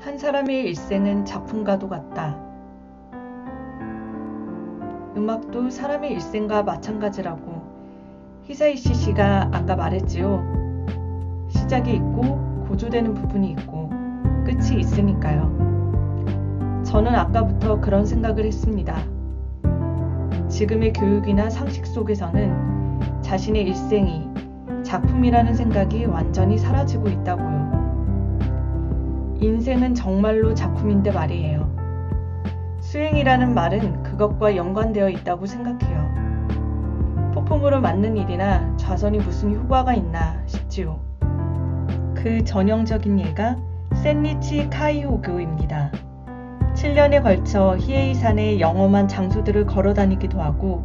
한 사람의 일생은 작품과도 같다. 음악도 사람의 일생과 마찬가지라고 히사이시 씨가 아까 말했지요. 시작이 있고 고조되는 부분이 있고 끝이 있으니까요. 저는 아까부터 그런 생각을 했습니다. 지금의 교육이나 상식 속에서는 자신의 일생이 작품이라는 생각이 완전히 사라지고 있다고요. 인생은 정말로 작품인데 말이에요. 수행이라는 말은 그것과 연관되어 있다고 생각해요. 폭풍으로 맞는 일이나 좌선이 무슨 효과가 있나 싶지요. 그 전형적인 예가 센리치 카이호교입니다. 7년에 걸쳐 히에이산의 영험한 장소들을 걸어 다니기도 하고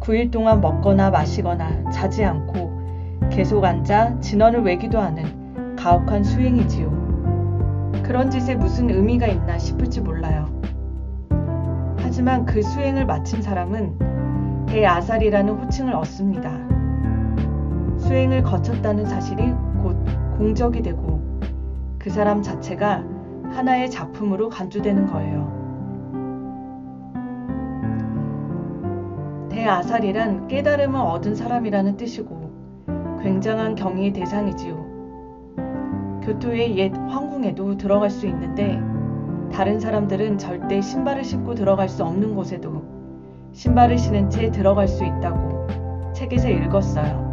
9일 동안 먹거나 마시거나 자지 않고 계속 앉아 진원을 외기도 하는 가혹한 수행이지요. 그런 짓에 무슨 의미가 있나 싶을지 몰라요. 하지만 그 수행을 마친 사람은 대아살이라는 호칭을 얻습니다. 수행을 거쳤다는 사실이 곧 공적이 되고 그 사람 자체가 하나의 작품으로 간주되는 거예요. 대아살이란 깨달음을 얻은 사람이라는 뜻이고 굉장한 경의의 대상이지요. 교토의 옛 황궁에도 들어갈 수 있는데 다른 사람들은 절대 신발을 신고 들어갈 수 없는 곳에도 신발을 신은 채 들어갈 수 있다고 책에서 읽었어요.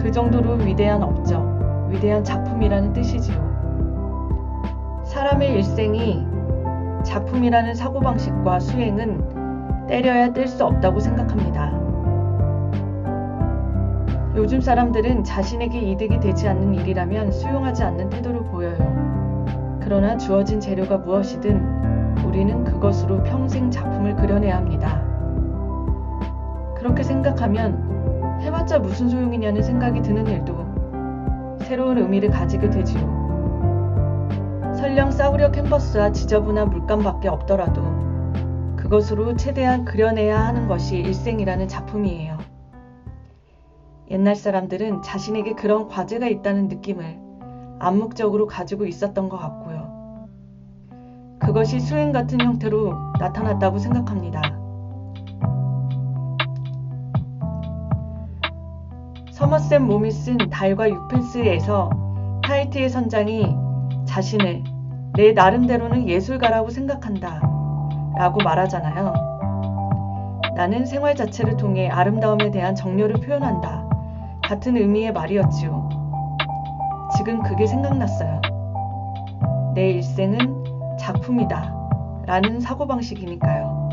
그 정도로 위대한 업적, 위대한 작품이라는 뜻이지요. 사람의 일생이 작품이라는 사고방식과 수행은 때려야 뗄 수 없다고 생각합니다. 요즘 사람들은 자신에게 이득이 되지 않는 일이라면 수용하지 않는 태도를 보여요. 그러나 주어진 재료가 무엇이든 우리는 그것으로 평생 작품을 그려내야 합니다. 그렇게 생각하면 해봤자 무슨 소용이냐는 생각이 드는 일도 새로운 의미를 가지게 되지요. 설령 싸구려 캔버스와 지저분한 물감밖에 없더라도 그것으로 최대한 그려내야 하는 것이 일생이라는 작품이에요. 옛날 사람들은 자신에게 그런 과제가 있다는 느낌을 암묵적으로 가지고 있었던 것 같고요. 그것이 수행 같은 형태로 나타났다고 생각합니다. 서머셋 몸이 쓴 달과 유펜스에서 타이트의 선장이 자신을 내 나름대로는 예술가라고 생각한다 라고 말하잖아요. 나는 생활 자체를 통해 아름다움에 대한 정열을 표현한다. 같은 의미의 말이었지요. 지금 그게 생각났어요. 내 일생은 작품이다. 라는 사고방식이니까요.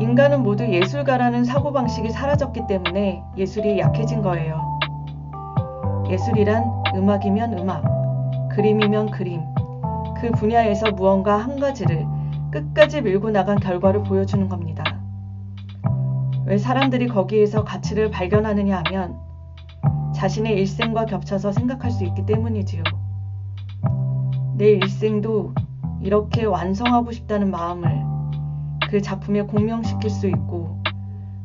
인간은 모두 예술가라는 사고방식이 사라졌기 때문에 예술이 약해진 거예요. 예술이란 음악이면 음악, 그림이면 그림, 그 분야에서 무언가 한 가지를 끝까지 밀고 나간 결과를 보여주는 겁니다. 왜 사람들이 거기에서 가치를 발견하느냐 하면 자신의 일생과 겹쳐서 생각할 수 있기 때문이지요. 내 일생도 이렇게 완성하고 싶다는 마음을 그 작품에 공명시킬 수 있고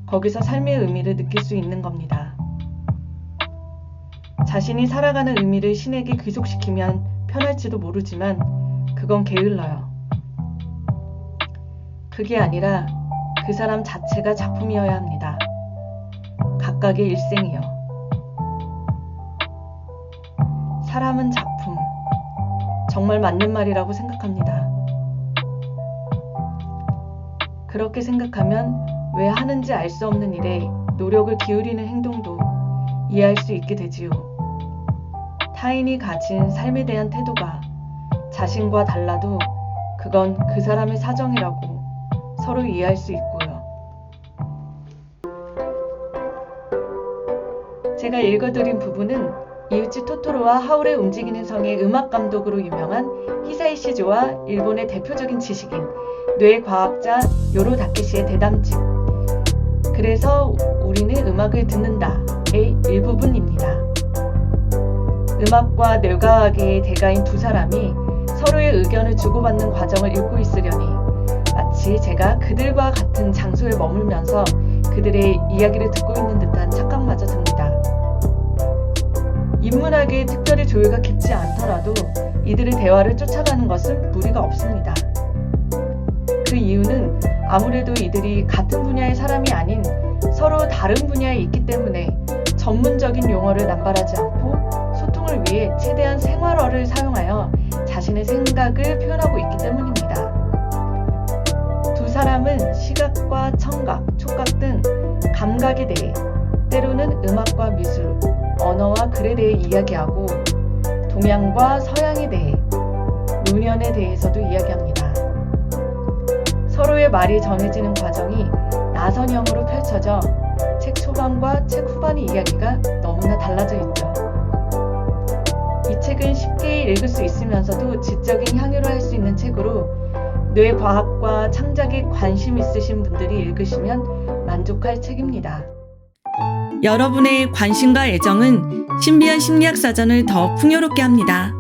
거기서 삶의 의미를 느낄 수 있는 겁니다. 자신이 살아가는 의미를 신에게 귀속시키면 편할지도 모르지만 그건 게을러요. 그게 아니라 그 사람 자체가 작품이어야 합니다. 각각의 일생이요. 사람은 작품. 정말 맞는 말이라고 생각합니다. 그렇게 생각하면 왜 하는지 알 수 없는 일에 노력을 기울이는 행동도 이해할 수 있게 되지요. 타인이 가진 삶에 대한 태도가 자신과 달라도 그건 그 사람의 사정이라고 서로 이해할 수 있고요. 제가 읽어드린 부분은 이우치 토토로와 하울의 움직이는 성의 음악 감독으로 유명한 히사이 시조와 일본의 대표적인 지식인 뇌과학자 요로 다케시의 대담집. 그래서 우리는 음악을 듣는다의 일부분입니다. 음악과 뇌과학의 대가인 두 사람이 서로의 의견을 주고받는 과정을 읽고 있으려니 마치 제가 그들과 같은 장소에 머물면서 그들의 이야기를 듣고 있는 듯한 착각마저 듭니다. 인문학에 특별히 조예가 깊지 않더라도 이들의 대화를 쫓아가는 것은 무리가 없습니다. 그 이유는 아무래도 이들이 같은 분야의 사람이 아닌 서로 다른 분야에 있기 때문에 전문적인 용어를 남발하지 않고 소통을 위해 최대한 생활어를 사용하여 자신의 생각을 표현하고 있기 때문입니다. 두 사람은 시각과 청각, 촉각 등 감각에 대해 때로는 음악과 미술, 언어와 글에 대해 이야기하고 동양과 서양에 대해, 노년에 대해서도 이야기합니다. 서로의 말이 전해지는 과정이 나선형으로 펼쳐져 책 초반과 책 후반의 이야기가 너무나 달라져 있죠. 이 책은 쉽게 읽을 수 있으면서도 지적인 향유를 할 수 있는 책으로 뇌 과학과 창작에 관심 있으신 분들이 읽으시면 만족할 책입니다. 여러분의 관심과 애정은 신비한 심리학 사전을 더 풍요롭게 합니다.